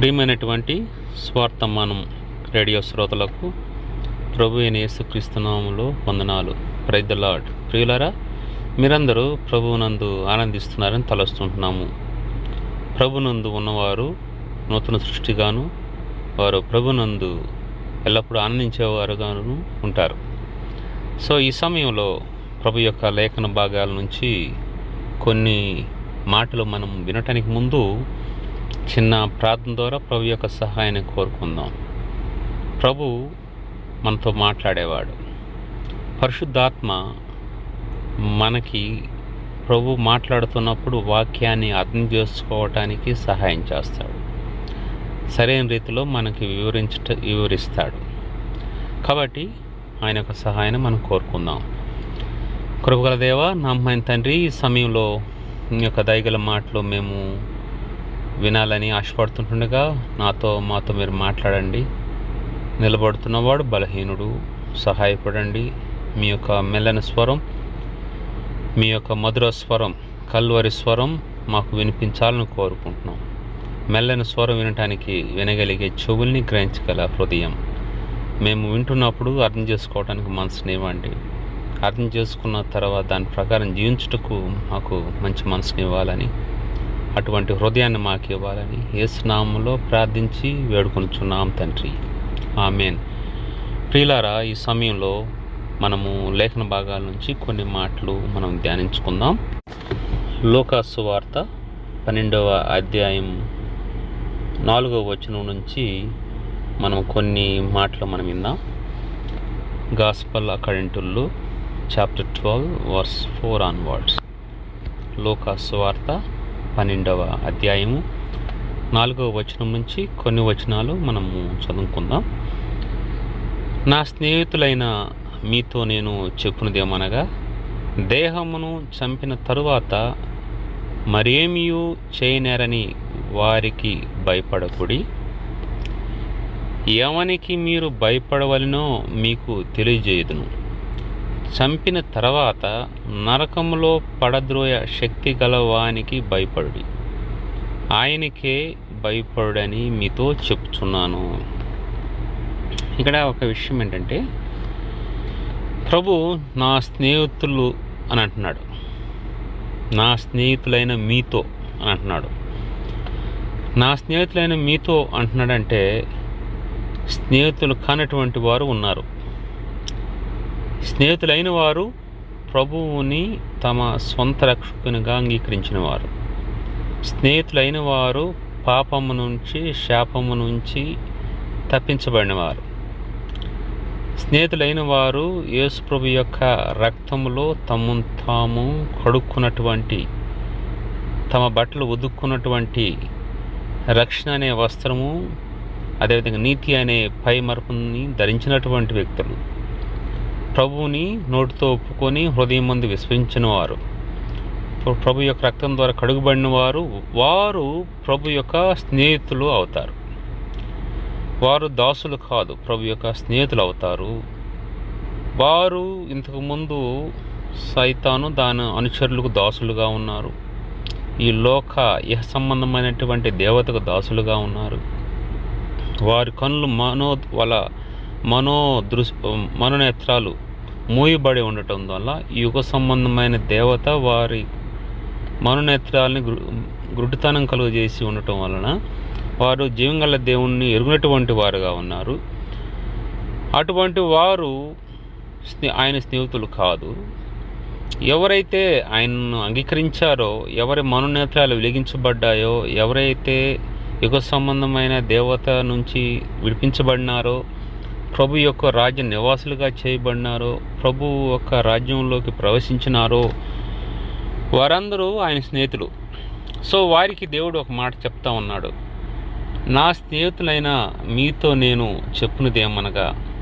ప్రియమైనటువంటి స్వార్థమానం రేడియో శ్రోతలకు ప్రభు అయిన యేసుక్రీస్తునామంలో వందనాలు. ప్రైజ్ లాడ్ లార్డ్ ప్రియులారా మీరందరూ ప్రభువునందు ఆనందిస్తున్నారని తలస్తుంటున్నాము. ప్రభునందు ఉన్నవారు నూతన సృష్టిగాను వారు ప్రభునందు ఎల్లప్పుడూ ఆనందించేవారుగాను ఉంటారు. సో ఈ సమయంలో ప్రభు యొక్క లేఖన భాగాల నుంచి కొన్ని మాటలు మనం వినటానికి ముందు చిన్న ప్రార్థన ద్వారా ప్రభు యొక్క సహాయాన్ని కోరుకుందాం. ప్రభు మనతో మాట్లాడేవాడు. పరిశుద్ధాత్మ మనకి ప్రభు మాట్లాడుతున్నప్పుడు వాక్యాన్ని అర్థం చేసుకోవటానికి సహాయం చేస్తాడు. సరైన రీతిలో మనకి వివరించట వివరిస్తాడు. కాబట్టి ఆయన యొక్క సహాయాన్ని మనం కోరుకుందాం. కృపగల దేవ నమ్మని తండ్రి ఈ సమయంలో మీ యొక్క దయగల మాటలు మేము వినాలని ఆశపడుతుంటుండగా నాతో మాతో మీరు మాట్లాడండి. నిలబడుతున్నవాడు బలహీనుడు. సహాయపడండి. మీ యొక్క మెల్లని స్వరం మీ యొక్క మధుర స్వరం కల్వరి స్వరం మాకు వినిపించాలని కోరుకుంటున్నాం. మెల్లని స్వరం వినటానికి వినగలిగే చెవుల్ని గ్రహించగల హృదయం. మేము వింటున్నప్పుడు అర్థం చేసుకోవడానికి మనసునివ్వండి అర్థం చేసుకున్న తర్వాత దాని ప్రకారం జీవించుటకు మాకు మంచి మనసుని ఇవ్వాలని అటువంటి హృదయాన్ని మాకు ఇవ్వాలని ఏసునామంలో ప్రార్థించి వేడుకొనుచున్నాం తండ్రి. ఆమెన్. ప్రియులారా ఈ సమయంలో మనము లేఖన భాగాల నుంచి కొన్ని మాటలు మనం ధ్యానించుకుందాం. లోకాసు వార్త పన్నెండవ అధ్యాయం నాలుగవ వచనం నుంచి మనం కొన్ని మాటలు మనం విన్నాం gospel అకాడెంటుల్లో chapter twelve verse four onwards. లోకాసు వార్త పన్నెండవ అధ్యాయము. నాలుగవ వచనం నుంచి కొన్ని వచనాలు మనము చదువుకుందాం. నా స్నేహితులైన మీతో నేను చెప్పునదేమనగా దేహమును చంపిన తరువాత మరేమియూ చేయనేరని వారికి భయపడకుడి? ఎవనికి మీరు భయపడవలనో మీకు తెలియజేయదును. చంపిన తర్వాత నరకములో పడద్రోయ శక్తి గలవానికి భయపడుడి. ఆయనకే భయపడుడని మీతో చెప్తున్నాను. ఇక్కడ ఒక విషయం ఏంటంటే ప్రభు నా స్నేహితులు అని అంటున్నాడు. నా స్నేహితులైన మీతో అని అంటున్నాడు. నా స్నేహితులైన మీతో అంటున్నాడంటే స్నేహితులు కానటువంటి వారు ఉన్నారు. స్నేహితులైన వారు ప్రభువుని తమ సొంత రక్షకునిగా అంగీకరించిన వారు స్నేహితులైన వారు పాపము నుంచి శాపము నుంచి తప్పించబడినవారు. స్నేహితులైన వారు యేసుప్రభు యొక్క రక్తములో తమ తాము కడుక్కున్నటువంటి తమ బట్టలు ఉదుక్కున్నటువంటి రక్షణ అనే వస్త్రము అదేవిధంగా నీతి అనే పై మరపుని ధరించినటువంటి వ్యక్తులు. ప్రభువుని నోటితో ఒప్పుకొని హృదయం ముందు విస్మరించిన వారు ప్రభు యొక్క రక్తం ద్వారా కడుగుబడిన వారు వారు ప్రభు యొక్క స్నేహితులు అవుతారు. వారు దాసులు కాదు ప్రభు యొక్క స్నేహితులు అవుతారు. వారు ఇంతకుముందు సైతాను దాని అనుచరులకు దాసులుగా ఉన్నారు. ఈ లోక ఇహ సంబంధమైనటువంటి దేవతకు దాసులుగా ఉన్నారు. వారి కన్నులు మనో వాళ్ళ మనో దృశ్ మనోనేత్రాలు మూయబడి ఉండటం వల్ల ఈ యుగ సంబంధమైన దేవత వారి మనోనేత్రాలని గుడ్డితనం కలుగజేసి ఉండటం వలన వారు జీవంగల దేవుణ్ణి ఎరుగునటువంటి వారుగా ఉన్నారు. అటువంటి వారు ఆయన స్నేహితులు కాదు. ఎవరైతే ఆయనను అంగీకరించారో ఎవరి మనోనేత్రాలు వెలిగించబడ్డాయో ఎవరైతే యుగ సంబంధమైన దేవత నుంచి విడిపించబడినారో ప్రభు యొక్క రాజ్య నివాసులుగా చేయబడినారో ప్రభు యొక్క రాజ్యంలోకి ప్రవేశించినారో వారందరూ ఆయన స్నేహితులు. సో వారికి దేవుడు ఒక మాట చెప్తా ఉన్నాడు. నా స్నేహితులైన మీతో నేను చెప్పునదేమనగా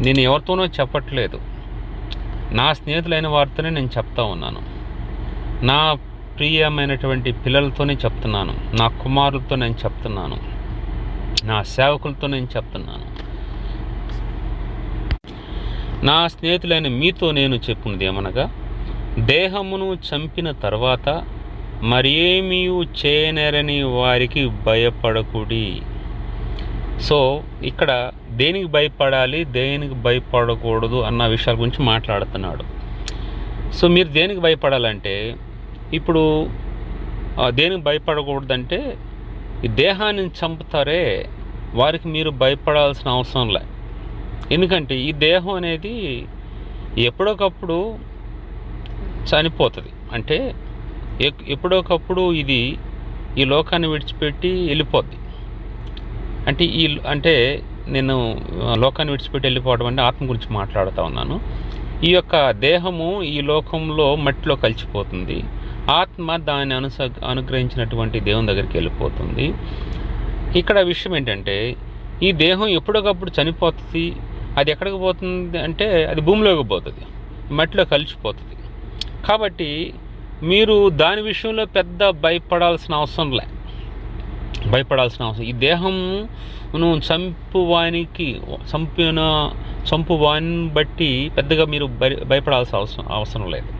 నేను ఎవరితోనో చెప్పట్లేదు. నా స్నేహితులైన వారితోనే నేను చెప్తా ఉన్నాను. నా ప్రియమైనటువంటి పిల్లలతోనే చెప్తున్నాను. నా కుమారులతో నేను చెప్తున్నాను. నా సేవకులతో నేను చెప్తున్నాను. నా స్నేహితులైన మీతో నేను చెప్పున్నది ఏమనగా దేహమును చంపిన తర్వాత మరేమీ చేయనేరని వారికి భయపడకుడి. సో ఇక్కడ దేనికి భయపడాలి దేనికి భయపడకూడదు అన్న విషయాల గురించి మాట్లాడుతున్నాడు. సో మీరు దేనికి భయపడాలంటే ఇప్పుడు దేనికి భయపడకూడదంటే ఈ దేహాన్ని చంపుతారే వారికి మీరు భయపడాల్సిన అవసరం లే. ఎందుకంటే ఈ దేహం అనేది ఎప్పుడొకప్పుడు చనిపోతుంది. అంటే ఎక్- ఎప్పుడొకప్పుడు ఇది ఈ లోకాన్ని విడిచిపెట్టి వెళ్ళిపోద్ది. అంటే ఈ అంటే నేను లోకాన్ని విడిచిపెట్టి వెళ్ళిపోవడం అంటే ఆత్మ గురించి మాట్లాడుతూ ఉన్నాను. ఈ యొక్క దేహము ఈ లోకంలో మట్టిలో కలిసిపోతుంది. ఆత్మ దాన్ని అనుస అనుగ్రహించినటువంటి దేవుని దగ్గరికి వెళ్ళిపోతుంది. ఇక్కడ విషయం ఏంటంటే ఈ దేహం ఎప్పటికప్పుడు చనిపోతుంది అది ఎక్కడికి పోతుంది అంటే అది భూమిలోకి పోతుంది మట్టిలో కలిసిపోతుంది. కాబట్టి మీరు దాని విషయంలో పెద్ద భయపడాల్సిన అవసరం లే. భయపడాల్సిన అవసరం. ఈ దేహంను చంపువానికి చంపిన చంపువాని బట్టి పెద్దగా మీరు భయ భయపడాల్సిన అవసరం అవసరం లేదు.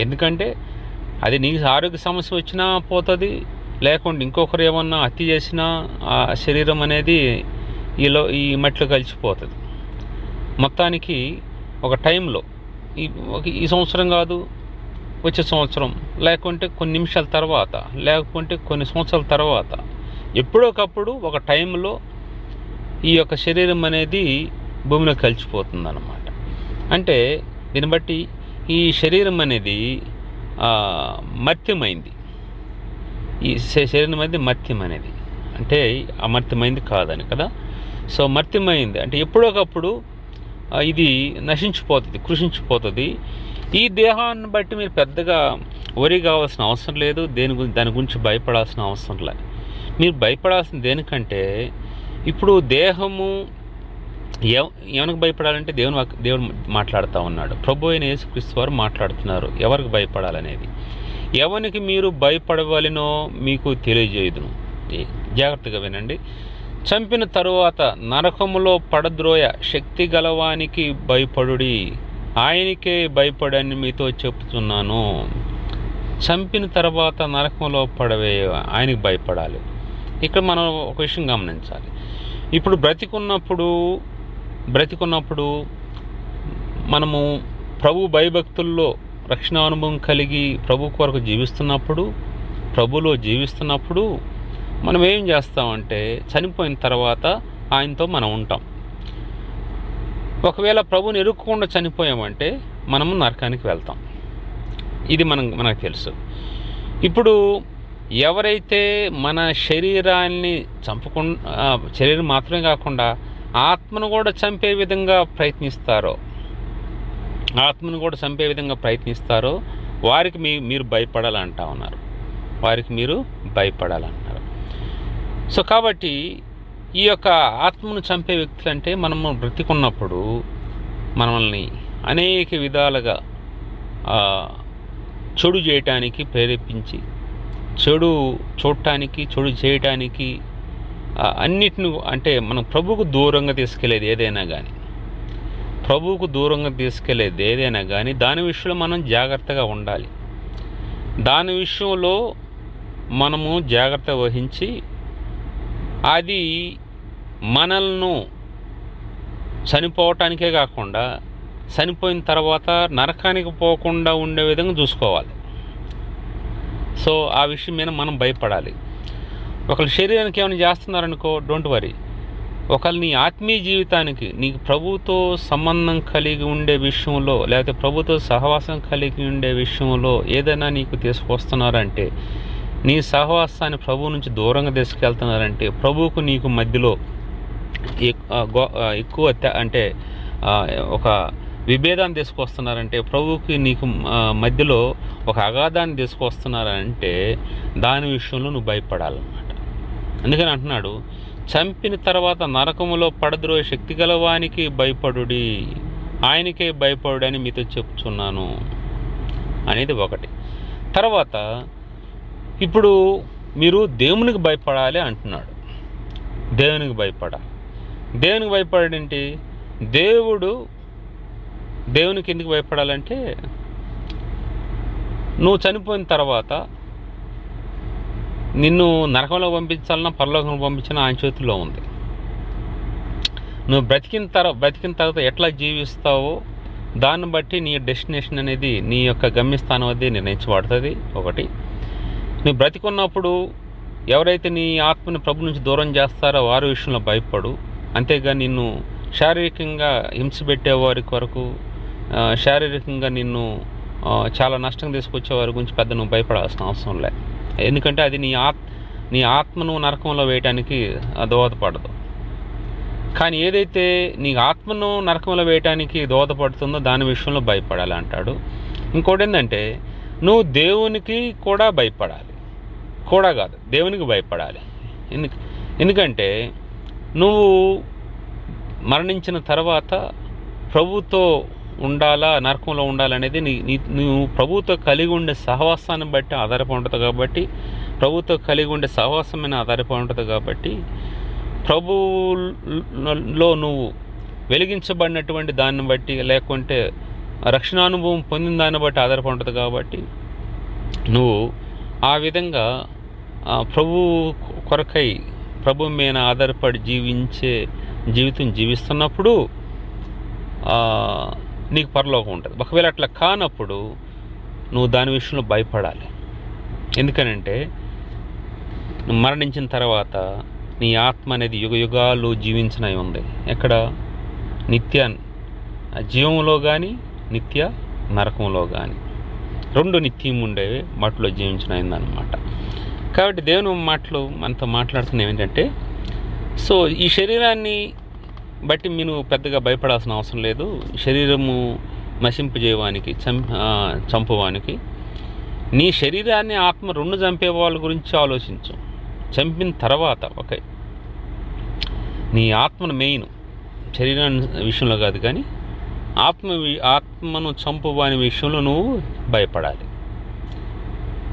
ఎందుకంటే అది నీకు ఆరోగ్య సమస్య వచ్చినా పోతుంది లేకుంటే ఇంకొకరు ఏమన్నా హత్య చేసినా ఆ శరీరం అనేది ఈలో ఈ మట్టిలో కలిసిపోతుంది. మొత్తానికి ఒక టైంలో ఈ ఒక- ఈ సంవత్సరం కాదు వచ్చే సంవత్సరం లేకుంటే కొన్ని నిమిషాల తర్వాత లేకుంటే కొన్ని సంవత్సరాల తర్వాత ఎప్పుడోకప్పుడు ఒక టైంలో ఈ యొక్క శరీరం అనేది భూమిలో కలిసిపోతుంది అన్నమాట అంటే దీన్ని బట్టి ఈ శరీరం అనేది మత్యమైంది ఈ శ- శరీరం అనేది మత్యం అనేది అంటే అమర్త్యమైంది కాదని కదా? సో మర్త్యమైంది. అంటే ఎప్పుడోకప్పుడు ఇది నశించిపోతుంది కృషించిపోతుంది. ఈ దేహాన్ని బట్టి మీరు పెద్దగా వరి కావాల్సిన అవసరం లేదు దేని గురించి దాని గురించి భయపడాల్సిన అవసరం లేదు మీరు భయపడాల్సిన దేనికంటే ఇప్పుడు దేహము ఎవ ఎవరికి భయపడాలంటే దేవుని దేవుడు మాట్లాడుతూ ఉన్నాడు. ప్రభు అయిన యేసుక్రీస్తు వారు మాట్లాడుతున్నారు ఎవరికి భయపడాలనేది? ఎవరికి మీరు భయపడవలనో మీకు తెలియజేయదును. జాగ్రత్తగా వినండి. చంపిన తరువాత నరకములో పడద్రోయ శక్తి గలవానికి భయపడుడి. ఆయనకే భయపడని మీతో చెప్తున్నాను చంపిన తర్వాత నరకంలో పడవే ఆయనకి భయపడాలి. ఇక్కడ మనం ఒక విషయం గమనించాలి. ఇప్పుడు బ్రతికున్నప్పుడు బ్రతికున్నప్పుడు మనము ప్రభు భయభక్తుల్లో రక్షణ అనుభవం కలిగి ప్రభు కొరకు జీవిస్తున్నప్పుడు ప్రభులో జీవిస్తున్నప్పుడు మనం ఏం చేస్తామంటే చనిపోయిన తర్వాత ఆయనతో మనం ఉంటాం. ఒకవేళ ప్రభుని ఎరుక్కుండా చనిపోయామంటే మనము నరకానికి వెళ్తాం. ఇది మనం మనకు తెలుసు. ఇప్పుడు ఎవరైతే మన శరీరాన్ని చంపకుండా శరీరం మాత్రమే కాకుండా ఆత్మను కూడా చంపే విధంగా ప్రయత్నిస్తారో ఆత్మను కూడా చంపే విధంగా ప్రయత్నిస్తారో వారికి మీ మీరు భయపడాలంటా ఉన్నారు. వారికి మీరు భయపడాలంటున్నారు. సో కాబట్టి ఈ యొక్క ఆత్మను చంపే వ్యక్తులు అంటే మనము బ్రతికున్నప్పుడు మనల్ని అనేక విధాలుగా చెడు చేయటానికి ప్రేరేపించి చెడు చూడటానికి చెడు చేయటానికి అన్నిటిని అంటే మనం ప్రభుకు దూరంగా తీసుకెళ్ళేది ఏదైనా కానీ ప్రభువుకు దూరంగా తీసుకెళ్ళేది ఏదైనా కానీ దాని విషయంలో మనం జాగ్రత్తగా ఉండాలి. దాని విషయంలో మనము జాగ్రత్త వహించి అది మనల్ని చనిపోవటానికే కాకుండా చనిపోయిన తర్వాత నరకానికి పోకుండా ఉండే విధంగా చూసుకోవాలి. సో ఆ విషయం మీద మనం భయపడాలి. ఒకళ్ళు శరీరానికి ఏమైనా చేస్తున్నారనుకో డోంట్ వరీ ఒకళ్ళు నీ ఆత్మీయ జీవితానికి నీకు ప్రభుతో సంబంధం కలిగి ఉండే విషయంలో లేకపోతే ప్రభుతో సహవాసం కలిగి ఉండే విషయంలో ఏదైనా నీకు తీసుకొస్తున్నారంటే నీ సహవాసాన్ని ప్రభు నుంచి దూరంగా తీసుకెళ్తున్నారంటే ప్రభువుకు నీకు మధ్యలో గో- ఎక్కువ అంటే ఒక విభేదాన్ని తీసుకొస్తున్నారంటే ప్రభువుకి నీకు మధ్యలో ఒక అగాధాన్ని తీసుకొస్తున్నారంటే దాని విషయంలో నువ్వు భయపడాలన్నమాట. అందుకని అంటున్నాడు చంపిన తర్వాత నరకములో పడద్రోయ శక్తి గలవానికి భయపడుడి. ఆయనకే భయపడుడని మీతో చెప్తున్నాను అనేది ఒకటి. తర్వాత ఇప్పుడు మీరు దేవునికి భయపడాలి అంటున్నాడు. దేవునికి భయపడాలి. దేవునికి భయపడేంటి దేవుడు దేవునికి ఎందుకు భయపడాలంటే నువ్వు చనిపోయిన తర్వాత నిన్ను నరకంలో పంపించాలన్నా పరలోకంలో పంపించినా ఆయన చేతుల్లో ఉంది. నువ్వు బ్రతికిన తర్వాత బ్రతికిన తర్వాత ఎట్లా జీవిస్తావో దాన్ని బట్టి నీ డెస్టినేషన్ అనేది నీ యొక్క గమ్యస్థానం అది నిర్ణయించబడుతుంది. ఒకటి నువ్వు బ్రతికున్నప్పుడు ఎవరైతే నీ ఆత్మని ప్రభు నుంచి దూరం చేస్తారో వారి విషయంలో భయపడు. అంతేగా నిన్ను శారీరకంగా హింస పెట్టే వారి కొరకు శారీరకంగా నిన్ను చాలా నష్టం తీసుకొచ్చే వారి గురించి పెద్ద నువ్వు భయపడాల్సిన అవసరం లేదు ఎందుకంటే అది నీ ఆత్ నీ ఆత్మను నరకంలో వేయటానికి దోహదపడదు. కానీ ఏదైతే నీ ఆత్మను నరకంలో వేయటానికి దోహదపడుతుందో దాని విషయంలో భయపడాలి అంటాడు. ఇంకోటి ఏంటంటే నువ్వు దేవునికి కూడా భయపడాలి. కూడా కాదు దేవునికి భయపడాలి. ఎందుకు ఎందుకంటే నువ్వు మరణించిన తర్వాత ప్రభుతో ఉండాలా నరకంలో ఉండాలనేది నీ నీ నువ్వు ప్రభుతో కలిగి ఉండే సహవాసాన్ని బట్టి ఆధారపడి ఉంటుంది కాబట్టి ప్రభుతో కలిగి ఉండే సహవాసం మీద ఆధారపడి ఉంటుంది కాబట్టి ప్రభువులో నువ్వు వెలిగించబడినటువంటి దాన్ని బట్టి లేకుంటే రక్షణానుభవం పొందిన దాన్ని బట్టి ఆధారపడి ఉంటుంది కాబట్టి నువ్వు ఆ విధంగా ప్రభు కొరకై ప్రభు మీద ఆధారపడి జీవించే జీవితం జీవిస్తున్నప్పుడు నీకు పరలోకం ఉంటుంది. ఒకవేళ అట్లా కానప్పుడు నువ్వు దాని విషయంలో భయపడాలి. ఎందుకనంటే మరణించిన తర్వాత నీ ఆత్మ అనేది యుగ యుగాలు జీవించినవి ఉంది. ఎక్కడ? నిత్య జీవంలో కానీ నిత్య నరకంలో కానీ రెండు నిత్యం ఉండేవి మాటలో జీవించినైందనమాట కాబట్టి దేవుని మాటలు మనతో మాట్లాడుతున్న ఏంటంటే సో ఈ శరీరాన్ని బట్టి మీరు పెద్దగా భయపడాల్సిన అవసరం లేదు. శరీరము నశింపజేయవానికి చం చంపవానికి చంపువానికి. నీ శరీరాన్ని ఆత్మ రెండు చంపే వాళ్ళ గురించి ఆలోచించు. చంపిన తర్వాత ఓకే. నీ ఆత్మను మెయిన్ శరీరాన్ని విషయంలో కాదు కానీ ఆత్మ ఆత్మను చంపువాని విషయంలో నువ్వు భయపడాలి.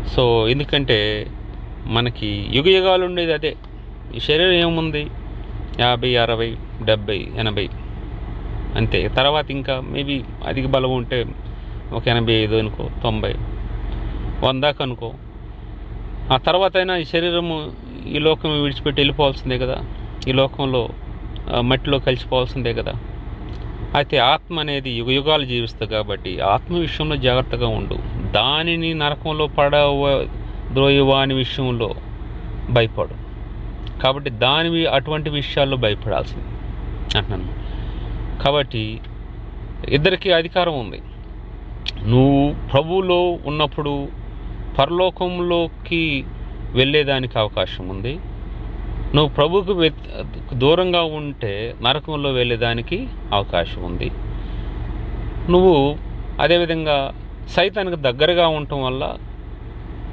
సో ఎందుకంటే మనకి యుగ యుగాలు ఉండేది అదే. ఈ శరీరం ఏముంది? యాభై అరవై డెబ్బై ఎనభై. అంతే. తర్వాత ఇంకా మేబీ అధిక బలం ఉంటే ఒక ఎనభై ఐదు అనుకో తొంభై. వందాక అనుకో. ఆ తర్వాత అయినా ఈ శరీరము ఈ లోకం విడిచిపెట్టి వెళ్ళిపోవాల్సిందే కదా. ఈ లోకంలో మట్టిలో కలిసిపోవాల్సిందే కదా. అయితే ఆత్మ అనేది యుగ యుగాలు జీవిస్తుంది కాబట్టి ఆత్మ విషయంలో జాగ్రత్తగా ఉండు. దానిని నరకంలో పడవ ద్రోయవాని విషయంలో భయపడు. కాబట్టి దాని అటువంటి విషయాల్లో భయపడాల్సింది. అంటున్నాను. కాబట్టి ఇద్దరికి అధికారం ఉంది. నువ్వు ప్రభువులో ఉన్నప్పుడు పరలోకంలోకి వెళ్ళేదానికి అవకాశం ఉంది. నువ్వు ప్రభుకు దూరంగా ఉంటే నరకంలో వెళ్ళేదానికి అవకాశం ఉంది. నువ్వు అదేవిధంగా సైతానికి దగ్గరగా ఉండటం వల్ల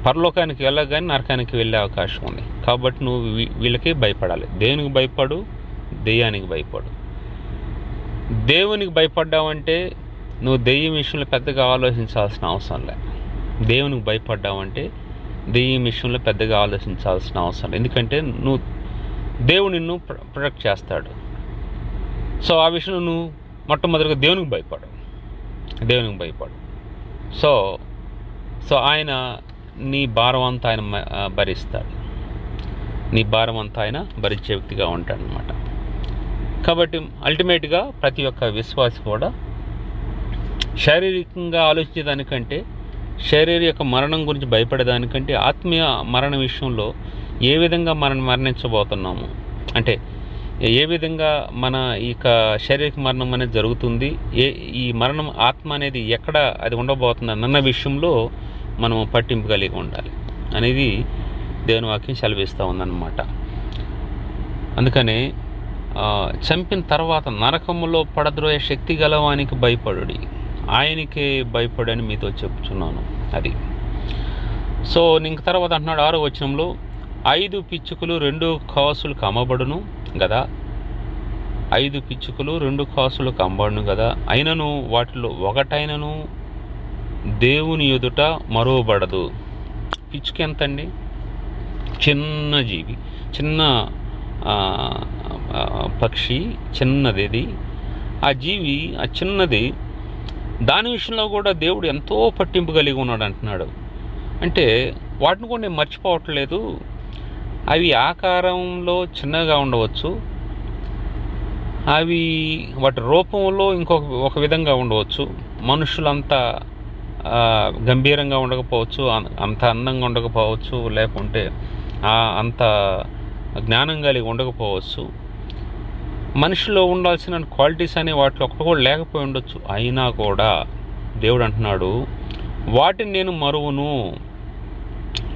పరలోకానికి వెళ్ళగానే నరకానికి వెళ్ళే అవకాశం ఉంది. కాబట్టి నువ్వు వీళ్ళకి భయపడాలి. దేనికి భయపడు? దెయ్యానికి భయపడు. దేవునికి భయపడ్డావంటే నువ్వు దెయ్యం విషయంలో పెద్దగా ఆలోచించాల్సిన అవసరం లే. దేవునికి భయపడ్డావంటే దెయ్యం విషయంలో పెద్దగా ఆలోచించాల్సిన అవసరం లేదు ఎందుకంటే నువ్వు దేవుడు నిన్ను ప్రొ- ప్రొటెక్ట్ చేస్తాడు. సో ఆ విషయంలో నువ్వు మొట్టమొదటిగా దేవునికి భయపడు. దేవునికి భయపడు. సో సో ఆయన నీ భారం అంతా ఆయన భరిస్తాడు. నీ భారం అంతా ఆయన భరించే వ్యక్తిగా ఉంటాడనమాట కాబట్టి అల్టిమేట్గా ప్రతి ఒక్క విశ్వాసి కూడా శారీరకంగా ఆలోచించేదానికంటే శరీర యొక్క మరణం గురించి భయపడేదానికంటే ఆత్మీయ మరణ విషయంలో ఏ విధంగా మనం మరణించబోతున్నాము? అంటే ఏ విధంగా మన ఈ యొక్క శారీరక మరణం అనేది జరుగుతుంది? ఏ ఈ మరణం ఆత్మ అనేది ఎక్కడ అది ఉండబోతుంది అన్న విషయంలో మనం పట్టింపు కలిగి ఉండాలి అనేది దేవుని వాక్యం సెలవిస్తూ ఉందన్నమాట. అందుకనే చంపిన తర్వాత నరకములో పడద్రోయే శక్తి గలవానికి భయపడుడి. ఆయనకే భయపడని మీతో చెప్తున్నాను అది. సో ఇంక తర్వాత అంటున్నాడు ఆరో వచనంలో ఐదు పిచ్చుకలు రెండు కాసులు కమ్మబడును కదా ఐదు పిచ్చుకలు రెండు కాసులు కమ్మబడును కదా అయినను వాటిలో ఒకటైనను దేవుని ఎదుట మరువబడదు. పిచ్చుక ఎంతండి చిన్న జీవి చిన్న పక్షి చిన్నది ఇది ఆ జీవి ఆ చిన్నది దాని విషయంలో కూడా దేవుడు ఎంతో పట్టింపు కలిగి ఉన్నాడు అంటున్నాడు. అంటే వాటిని కూడా నేను మర్చిపోవట్లేదు. అవి ఆకారంలో చిన్నగా ఉండవచ్చు. అవి వాటి రూపంలో ఇంకొక ఒక విధంగా ఉండవచ్చు. మనుషులంతా గంభీరంగా ఉండకపోవచ్చు అంత అందంగా ఉండకపోవచ్చు లేకుంటే అంత జ్ఞానం కలిగి ఉండకపోవచ్చు. మనిషిలో ఉండాల్సిన క్వాలిటీస్ అనే వాటిలో ఒకటి కూడా లేకపోయి ఉండొచ్చు. అయినా కూడా దేవుడు అంటున్నాడు వాటిని నేను మరువును.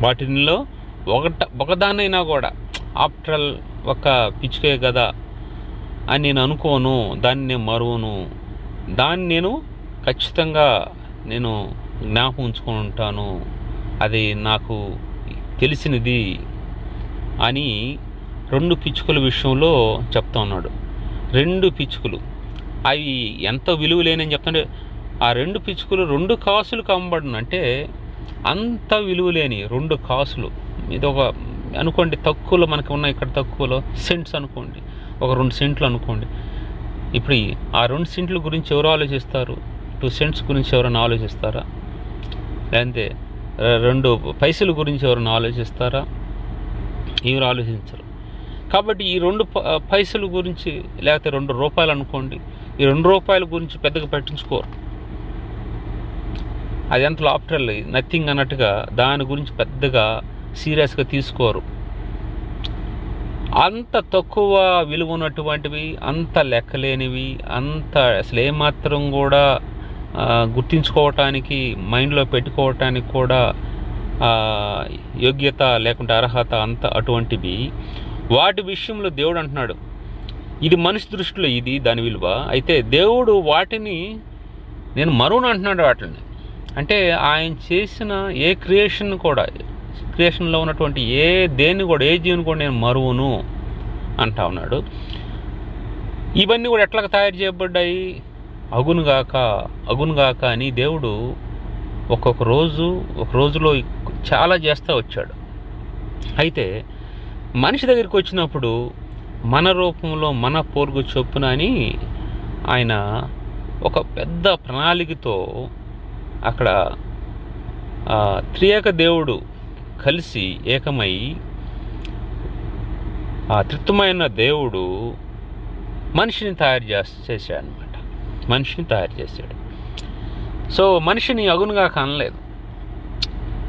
వాటిలో ఒకట ఒకదానైనా కూడా ఆఫ్టర్ ఒక పిచ్చుకే కదా అని నేను అనుకోను. దాన్ని నేను మరువను. దాన్ని నేను ఖచ్చితంగా నేను జ్ఞాపకం ఉంచుకొని ఉంటాను. అది నాకు తెలిసినది అని రెండు పిచ్చుకల విషయంలో చెప్తా ఉన్నాడు. రెండు పిచ్చుకలు. అవి ఎంత విలువ లేనని చెప్తాంటే ఆ రెండు పిచ్చుకలు రెండు కాసులు కమ్మబడిన అంటే అంత విలువ లేని రెండు కాసులు. ఇది ఒక అనుకోండి తక్కువలో మనకు ఉన్న ఇక్కడ తక్కువలో సెంట్స్ అనుకోండి. ఒక రెండు సెంట్లు అనుకోండి. ఇప్పుడు ఈ- ఆ రెండు సెంట్ల గురించి ఎవరు ఆలోచిస్తారు? టూ సెంట్స్ గురించి ఎవరైనా ఆలోచిస్తారా? లేదంటే రెండు పైసల గురించి ఎవరైనా ఆలోచిస్తారా? ఎవరు ఆలోచించరు. కాబట్టి ఈ రెండు ప- పైసల గురించి లేకపోతే రెండు రూపాయలు అనుకోండి ఈ రెండు రూపాయల గురించి పెద్దగా పట్టించుకోరు. అది ఎంత లాప్టర్లు నథింగ్ అన్నట్టుగా దాని గురించి పెద్దగా సీరియస్గా తీసుకోరు. అంత తక్కువ విలువ ఉన్నటువంటివి అంత లెక్కలేనివి అంత అసలు ఏమాత్రం కూడా గుర్తించుకోవటానికి మైండ్లో పెట్టుకోవటానికి కూడా యోగ్యత లేకుంటే అర్హత అంత అటువంటివి వాటి విషయంలో దేవుడు అంటున్నాడు. ఇది మనిషి దృష్టిలో ఇది దాని విలువ. అయితే దేవుడు వాటిని నేను మరువును అంటున్నాడు వాటిని. అంటే ఆయన చేసిన ఏ క్రియేషన్ కూడా క్రియేషన్లో ఉన్నటువంటి ఏ దేన్ని కూడా ఏ జీవిని కూడా నేను మరువును అంటా ఉన్నాడు. ఇవన్నీ కూడా ఎట్లా తయారు చేయబడ్డాయి? అగునుగాక అగునుగాక అని దేవుడు ఒక్కొక్క రోజు ఒక రోజులో చాలా చేస్తూ వచ్చాడు. అయితే మనిషి దగ్గరికి వచ్చినప్పుడు మన రూపంలో మన పోరుగు చొప్పున అని ఆయన ఒక పెద్ద ప్రణాళికతో అక్కడ త్రియేక దేవుడు కలిసి ఏకమై ఆ తృప్తమైన దేవుడు మనిషిని తయారు చేస్ చేశాడు అనమాట మనిషిని తయారు చేశాడు. సో మనిషిని అగునుగాక అనలేదు.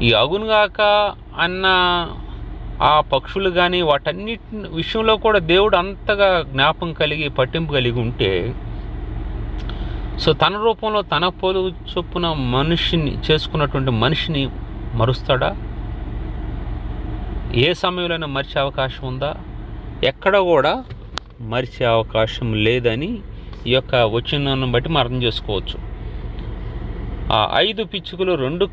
ఈ అగునుగాక అన్న ఆ పక్షులు కానీ వాటన్నిటి విషయంలో కూడా దేవుడు అంతగా జ్ఞాపం కలిగి పట్టింపు కలిగి ఉంటే సో తన రూపంలో తన పోలు చొప్పున మనిషిని చేసుకున్నటువంటి మనిషిని మరుస్తాడా? ఏ సమయంలోనే మరిచే అవకాశం ఉందా? ఎక్కడ కూడా మరిచే అవకాశం లేదని ఈ యొక్క వచ్చిన బట్టి మనం అర్థం చేసుకోవచ్చు. ఆ ఐదు పిచ్చుకలు రెండు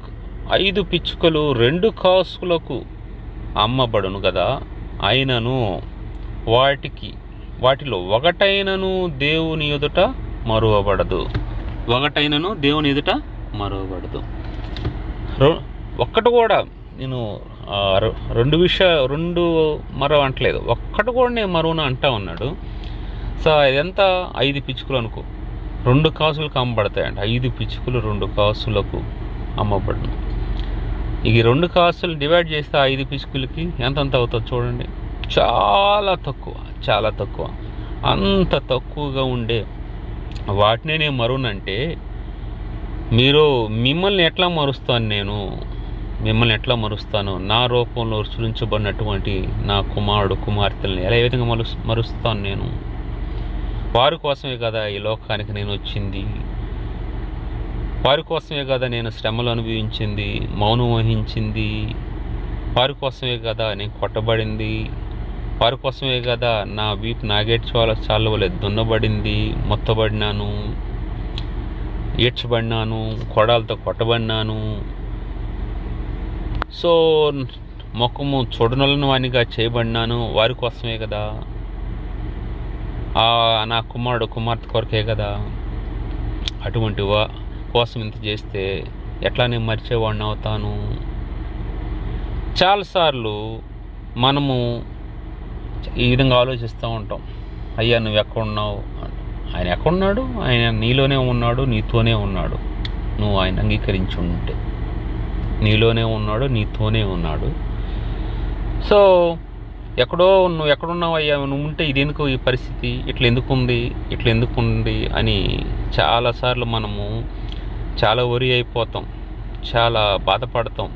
ఐదు పిచ్చుకలు రెండు కాసులకు అమ్మబడును కదా అయినను వాటికి వాటిలో ఒకటైనను దేవుని ఎదుట మరువబడదు. ఒకటైనను దేవుని ఎదుట మరువబడదు. ఒక్కటి కూడా నేను రెండు విష రెండు మరో అంటలేదు. ఒక్కటి కూడా నేను మరువును అంటా ఉన్నాడు. సో ఇదంతా ఐదు పిచ్చుకలు అనుకో. రెండు కాసులకు అమ్మబడతాయండి ఐదు పిచ్చుకలు రెండు కాసులకు అమ్మబడును. ఈ రెండు కాసులు డివైడ్ చేస్తే ఐదు పిసుకులకి ఎంతంత అవుతుందో చూడండి. చాలా తక్కువ చాలా తక్కువ. అంత తక్కువగా ఉండే వాటినే నేను మరునంటే మీరు మిమ్మల్ని ఎట్లా మరుస్తాను నేను? మిమ్మల్ని ఎట్లా మరుస్తాను? నా రూపంలో సృష్టించబడినటువంటి నా కుమారుడు కుమార్తెల్ని ఎలా విధంగా మరు మరుస్తాను నేను? వారి కోసమే కదా ఈ లోకానికి నేను వచ్చింది? వారి కోసమే కదా నేను శ్రమలు అనుభవించింది మౌనం వహించింది. వారి కోసమే కదా నేను కొట్టబడింది. వారి కోసమే కదా నా వీపు నాగేట్ చాలా వాళ్ళు వల్ల దున్నబడింది మొత్తబడినాను ఈడ్చబడినాను కొడాలతో కొట్టబడినాను. సో ముఖము చూడనలను వానిగా చేయబడినాను. వారి కోసమే కదా. నా కుమారుడు కుమార్తె కొరకే కదా. అటువంటి వా కోసం ఇంత చేస్తే ఎట్లా నేను మర్చేవాడిని అవుతాను? చాలాసార్లు మనము ఈ విధంగా ఆలోచిస్తూ ఉంటాం. అయ్యా నువ్వు ఎక్కడున్నావు ఆయన ఎక్కడున్నాడు ఆయన నీలోనే ఉన్నాడు నీతోనే ఉన్నాడు. నువ్వు ఆయన అంగీకరించి ఉంటే నీలోనే ఉన్నాడు నీతోనే ఉన్నాడు. సో ఎక్కడో నువ్వు ఎక్కడున్నావు అయ్యా? నువ్వు ఉంటే ఇది ఈ పరిస్థితి? ఇట్లా ఎందుకు ఉంది? ఇట్లా ఎందుకు ఉంది? అని చాలాసార్లు మనము చాలా వరి అయిపోతాం. చాలా బాధపడతాం.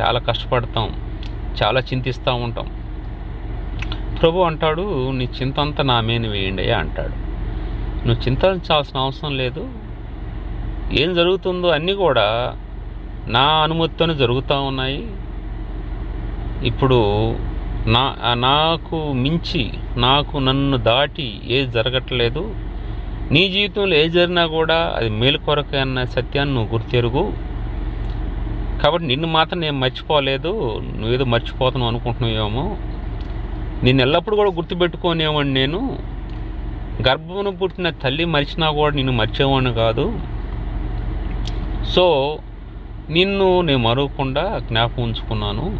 చాలా కష్టపడతాం. చాలా చింతిస్తూ ఉంటాం. ప్రభు అంటాడు నీ చింత అంతా నా మీద వేయండి అంటాడు. నువ్వు చింతించాల్సిన అవసరం లేదు. ఏం జరుగుతుందో అన్నీ కూడా నా అనుమతితోనే జరుగుతూ ఉన్నాయి. ఇప్పుడు నా నాకు మించి నాకు నన్ను దాటి ఏది జరగట్లేదు. నీ జీవితంలో ఏ జరిగినా కూడా అది మేలు కొరకే అన్న సత్యాన్ని నువ్వు గుర్తెరుగు. కాబట్టి నిన్ను మాత్రం నేను మర్చిపోలేదు. నువ్వేదో మర్చిపోతున్నావు అనుకుంటున్నావేమో. నేను ఎల్లప్పుడూ కూడా గుర్తుపెట్టుకోనేవాడిని నేను. గర్భమును పుట్టిన తల్లి మరిచినా కూడా నిన్ను మర్చేవాడిని కాదు. సో నిన్ను నేను మరవకుండా జ్ఞాపకం ఉంచుకున్నాను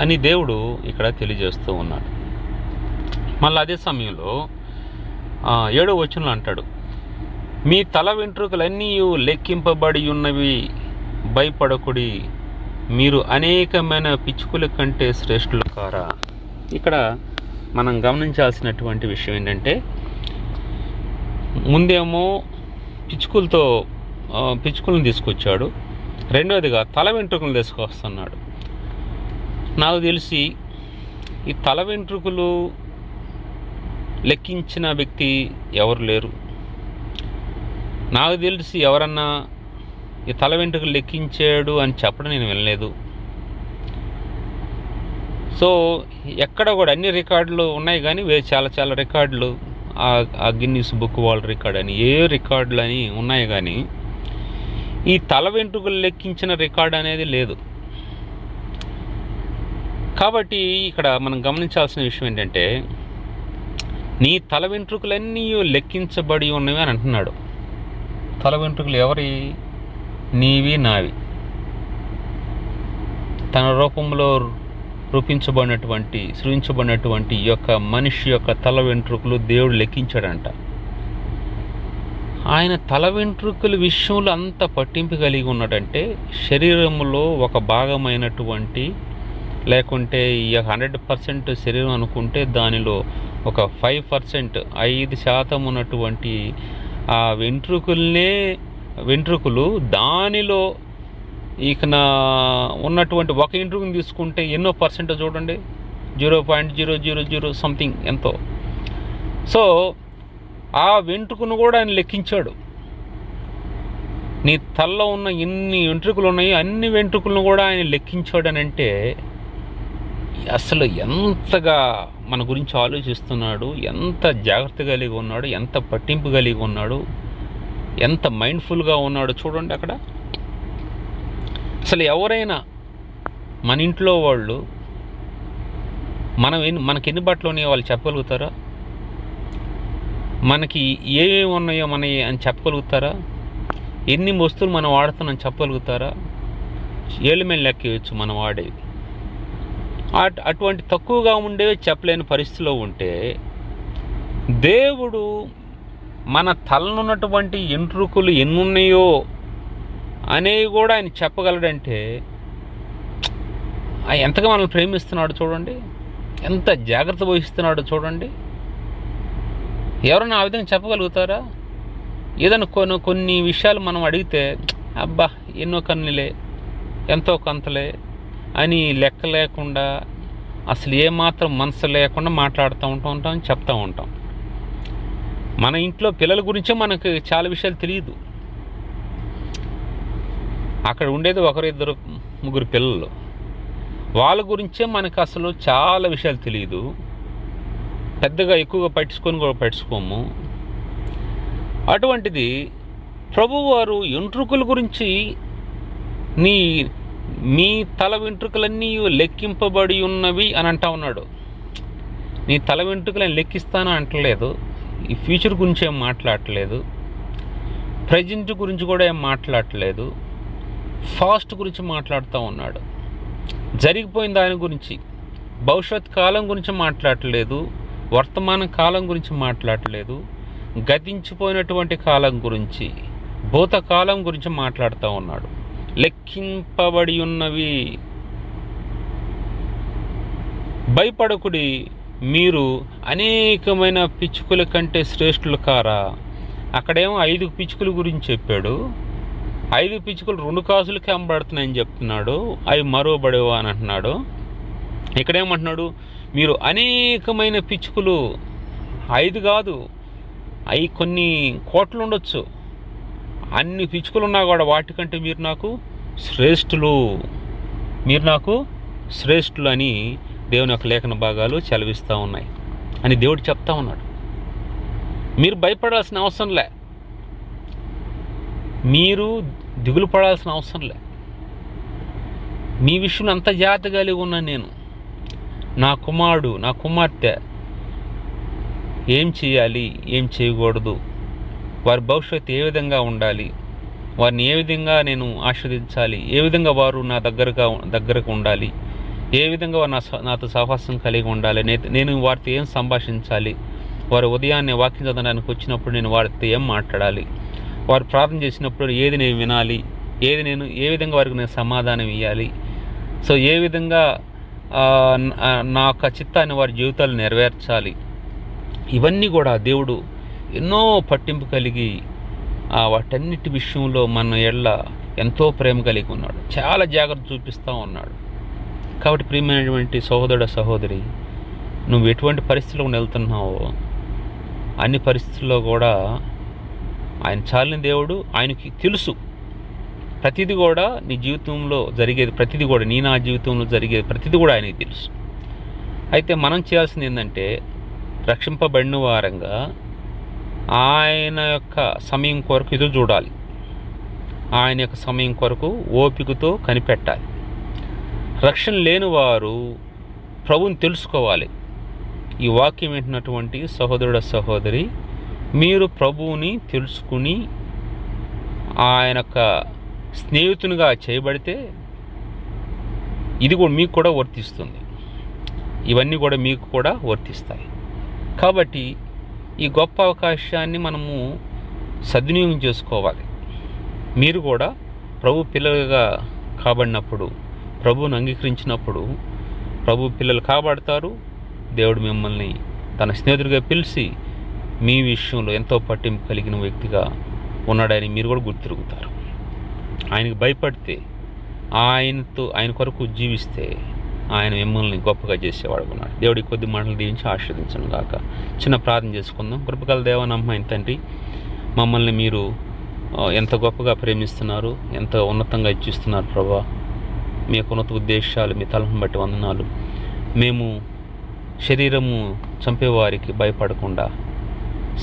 అని దేవుడు ఇక్కడ తెలియజేస్తూ ఉన్నాడు. మళ్ళీ అదే సమయంలో ఏడో వచనంలో అంటాడు మీ తల వెంట్రుకలన్నీ లెక్కింపబడి ఉన్నవి. భయపడకుడి. మీరు అనేకమైన పిచ్చుకుల కంటే శ్రేష్ఠులు కారా ఇక్కడ మనం గమనించాల్సినటువంటి విషయం ఏంటంటే ముందేమో పిచ్చుకలతో పిచ్చుకులను పిచ్చుకలను తీసుకొచ్చాడు. రెండవదిగా తల వెంట్రుకలు తీసుకొస్తున్నాడు. నాకు తెలిసి ఈ తల వెంట్రుకలు లెక్కించిన వ్యక్తి ఎవరు లేరు. నాకు తెలిసి ఎవరన్నా ఈ తల వెంట్రుకలు లెక్కించాడు అని చెప్పడం నేను వినలేదు. సో ఎక్కడ కూడా అన్ని రికార్డులు ఉన్నాయి కానీ వేరే చాలా చాలా రికార్డులు. ఆ- గిన్నీస్ బుక్ వాళ్ళ రికార్డ్ అని ఏ రికార్డులు అని ఉన్నాయి కానీ ఈ తల వెంట్రుకలు లెక్కించిన రికార్డ్ అనేది లేదు. కాబట్టి ఇక్కడ మనం గమనించాల్సిన విషయం ఏంటంటే నీ తల వెంట్రుకలన్నీ లెక్కించబడి ఉన్నవి అని అంటున్నాడు. తల వెంట్రుకలు ఎవరి? నీవి నావి. తన రూపంలో రూపించబడినటువంటి సృజించబడినటువంటి ఈ యొక్క మనిషి యొక్క తల వెంట్రుకలు దేవుడు లెక్కించాడంట. ఆయన తల వెంట్రుకల విషయంలో అంత పట్టింపు కలిగి ఉన్నాడంటే శరీరంలో ఒక భాగమైనటువంటి లేకుంటే ఈ హండ్రెడ్ పర్సెంట్ శరీరం అనుకుంటే దానిలో ఒక ఫైవ్ పర్సెంట్ ఐదు శాతం ఉన్నటువంటి ఆ వెంట్రుకల్నే వెంట్రుకలు దానిలో ఇక నా ఉన్నటువంటి ఒక ఇంట్రుకుని తీసుకుంటే ఎన్నో పర్సెంట్ చూడండి. Zero point zero zero zero something ఎంతో. సో ఆ వెంట్రుకను కూడా ఆయన లెక్కించాడు. నీ తల్లో ఉన్న ఎన్ని వెంట్రుకలు ఉన్నాయి అన్ని వెంట్రుకలను కూడా ఆయన లెక్కించాడనంటే అసలు ఎంతగా మన గురించి ఆలోచిస్తున్నాడు ఎంత జాగ్రత్త కలిగి ఉన్నాడు ఎంత పట్టింపు కలిగి ఉన్నాడు ఎంత మైండ్ఫుల్గా ఉన్నాడు చూడండి అక్కడ. అసలు ఎవరైనా మన ఇంట్లో వాళ్ళు మనం ఎన్ని మనకి ఎన్ని బట్టలు ఉన్నాయో వాళ్ళు చెప్పగలుగుతారా? మనకి ఏమేమి ఉన్నాయో మన అని చెప్పగలుగుతారా? ఎన్ని వస్తువులు మనం వాడుతున్నాం చెప్పగలుగుతారా? ఏళ్ళు మేము లెక్కేయచ్చు మనం వాడేది అటువంటి తక్కువగా ఉండేవి చెప్పలేని పరిస్థితిలో ఉంటే దేవుడు మన తలనున్నటువంటి ఎంట్రుకులు ఎన్ని ఉన్నాయో అనేవి కూడా ఆయన చెప్పగలడంటే ఎంతగా మనల్ని ప్రేమిస్తున్నాడు చూడండి. ఎంత జాగ్రత్త వహిస్తున్నాడో చూడండి. ఎవరైనా ఆ విధంగా చెప్పగలుగుతారా? ఏదైనా కొన్ని కొన్ని విషయాలు మనం అడిగితే అబ్బా ఎన్నో కన్నులే ఎంతో కొంతలే అని లెక్క లేకుండా అసలు ఏమాత్రం మనసు లేకుండా మాట్లాడుతూ ఉంటూ ఉంటాం చెప్తూ ఉంటాం. మన ఇంట్లో పిల్లల గురించే మనకు చాలా విషయాలు తెలియదు. అక్కడ ఉండేది ఒకరిద్దరు ముగ్గురు పిల్లలు. వాళ్ళ గురించే మనకు అసలు చాలా విషయాలు తెలియదు. పెద్దగా ఎక్కువగా పట్టించుకొని కూడా పట్టించుకోము. అటువంటిది ప్రభువారు ఎంట్రుకుల గురించి నీ మీ తల వెంట్రుకలన్నీ లెక్కింపబడి ఉన్నవి అని అంటా ఉన్నాడు. నీ తల వెంట్రుకలను లెక్కిస్తాను అంటలేదు. ఈ ఫ్యూచర్ గురించి ఏం మాట్లాడట్లేదు ప్రజెంట్ గురించి కూడా ఏం మాట్లాడట్లేదు ఫాస్ట్ గురించి మాట్లాడుతూ ఉన్నాడు. జరిగిపోయిన దాని గురించి భవిష్యత్ కాలం గురించి మాట్లాడలేదు. వర్తమాన కాలం గురించి మాట్లాడలేదు. గతించిపోయినటువంటి కాలం గురించి భూతకాలం గురించి మాట్లాడుతూ ఉన్నాడు. లెక్కింపబడి ఉన్నవి భయపడకుడి మీరు అనేకమైన పిచ్చుకల కంటే శ్రేష్ఠులు కారా? అక్కడేమో ఐదు పిచ్చుకుల గురించి చెప్పాడు. ఐదు పిచ్చుకలు రెండు కాసులకి అమ్మబడుతున్నాయని చెప్తున్నాడు. అవి మరోబడేవో అని అంటున్నాడు. ఇక్కడేమంటున్నాడు? మీరు అనేకమైన పిచ్చుకలు ఐదు కాదు అవి కొన్ని కోట్లు ఉండొచ్చు అన్ని పిచ్చుకలు ఉన్నా కూడా వాటికంటే మీరు నాకు శ్రేష్ఠులు. మీరు నాకు శ్రేష్ఠులు అని దేవుని యొక్క లేఖన భాగాలు చలవిస్తూ ఉన్నాయి. అని దేవుడు చెప్తా ఉన్నాడు. మీరు భయపడాల్సిన అవసరం లే. మీరు దిగులు పడాల్సిన అవసరం లే. మీ విషయంలో అంత జాగ్రత్త కలిగి ఉన్నాను నేను. నా కుమారుడు నా కుమార్తె ఏం చేయాలి ఏం చేయకూడదు? వారి భవిష్యత్తు ఏ విధంగా ఉండాలి? వారిని ఏ విధంగా నేను ఆస్వాదించాలి ఏ విధంగా వారు నా దగ్గరగా దగ్గరకు ఉండాలి? ఏ విధంగా వారు నా స- నాతో సహవాసం కలిగి ఉండాలి? నేను వారితో ఏం సంభాషించాలి? వారు ఉదయాన్నే వాక్యం చదవడానికి వచ్చినప్పుడు నేను వారితో ఏం మాట్లాడాలి? వారు ప్రార్థన చేసినప్పుడు ఏది నేను వినాలి? ఏది నేను ఏ విధంగా వారికి నేను సమాధానం ఇవ్వాలి సో ఏ విధంగా నా యొక్క చిత్తాన్ని వారి జీవితాలు నెరవేర్చాలి? ఇవన్నీ కూడా దేవుడు ఎన్నో పట్టింపు కలిగి వాటన్నిటి విషయంలో మన ఎళ్ళ ఎంతో ప్రేమ కలిగి ఉన్నాడు. చాలా జాగ్రత్త చూపిస్తూ ఉన్నాడు. కాబట్టి ప్రియమైనటువంటి సహోదరుడు సహోదరి నువ్వు ఎటువంటి పరిస్థితుల్లో వెళ్తున్నావో అన్ని పరిస్థితుల్లో కూడా ఆయన చాలిన దేవుడు ఆయనకి తెలుసు. ప్రతిదీ కూడా నీ జీవితంలో జరిగేది ప్రతిదీ కూడా నీ నా జీవితంలో జరిగేది ప్రతిదీ కూడా ఆయనకి తెలుసు. అయితే మనం చేయాల్సింది ఏంటంటే రక్షింపబడిన వారంగా ఆయన యొక్క సమయం కొరకు ఇది చూడాలి. ఆయన యొక్క సమయం కొరకు ఓపికతో కనిపెట్టాలి. రక్షణ లేని వారు ప్రభుని తెలుసుకోవాలి. ఈ వాక్యం వింటున్నటువంటి సహోదరుడ సహోదరి మీరు ప్రభువుని తెలుసుకుని ఆయన యొక్క స్నేహితునిగా చేయబడితే ఇది కూడా మీకు కూడా వర్తిస్తుంది. ఇవన్నీ కూడా మీకు కూడా వర్తిస్తాయి. కాబట్టి ఈ గొప్ప అవకాశాన్ని మనము సద్వినియోగం చేసుకోవాలి. మీరు కూడా ప్రభు పిల్లలుగా కాబడినప్పుడు ప్రభువుని అంగీకరించినప్పుడు ప్రభు పిల్లలు కాబడతారు. దేవుడు మిమ్మల్ని తన స్నేహితుడిగా పిలిచి మీ విషయంలో ఎంతో పట్టింపు కలిగిన వ్యక్తిగా ఉన్నాడని మీరు కూడా గుర్తిరుగుతారు ఆయనకి భయపడితే ఆయనతో ఆయన కొరకు జీవిస్తే ఆయన మిమ్మల్ని గొప్పగా చేసేవాడు ఉన్నాడు దేవుడి కొద్ది మాటలు దీవించి ఆశీర్వదించను గాక. చిన్న ప్రార్థన చేసుకుందాం. కృపకల దేవనమ్మ తండ్రి మమ్మల్ని మీరు ఎంత గొప్పగా ప్రేమిస్తున్నారు ఎంత ఉన్నతంగా ఇచ్చిస్తున్నారు ప్రభా. మీ యొక్క ఉన్నత ఉద్దేశాలు మీ తలను బట్టి వందనాలు. మేము శరీరము చంపేవారికి భయపడకుండా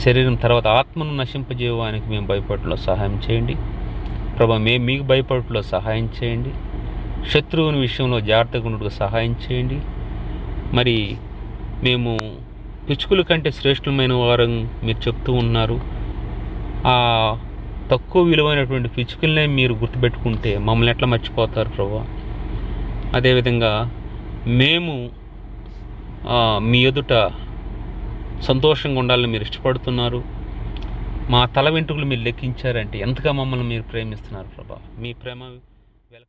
శరీరం తర్వాత ఆత్మను నశింపజేయడానికి మేము భయపడటంలో సహాయం చేయండి. ప్రభా మేము మీకు భయపడటంలో సహాయం చేయండి. శత్రువుని విషయంలో జాగ్రత్తగా ఉండటకు సహాయం చేయండి. మరి మేము పిచ్చుకుల కంటే శ్రేష్ఠమైన వారం మీరు చెప్తూ ఉన్నారు. ఆ తక్కువ విలువైనటువంటి పిచ్చుకలనే మీరు గుర్తుపెట్టుకుంటే మమ్మల్ని ఎట్లా మర్చిపోతారు ప్రభా? అదేవిధంగా మేము మీ ఎదుట సంతోషంగా ఉండాలని మీరు ఇష్టపడుతున్నారు. మా తల వెంట్రుకలు మీరు లెక్కించారంటే ఎంతగా మమ్మల్ని మీరు ప్రేమిస్తున్నారు ప్రభా? మీ ప్రేమ వెలక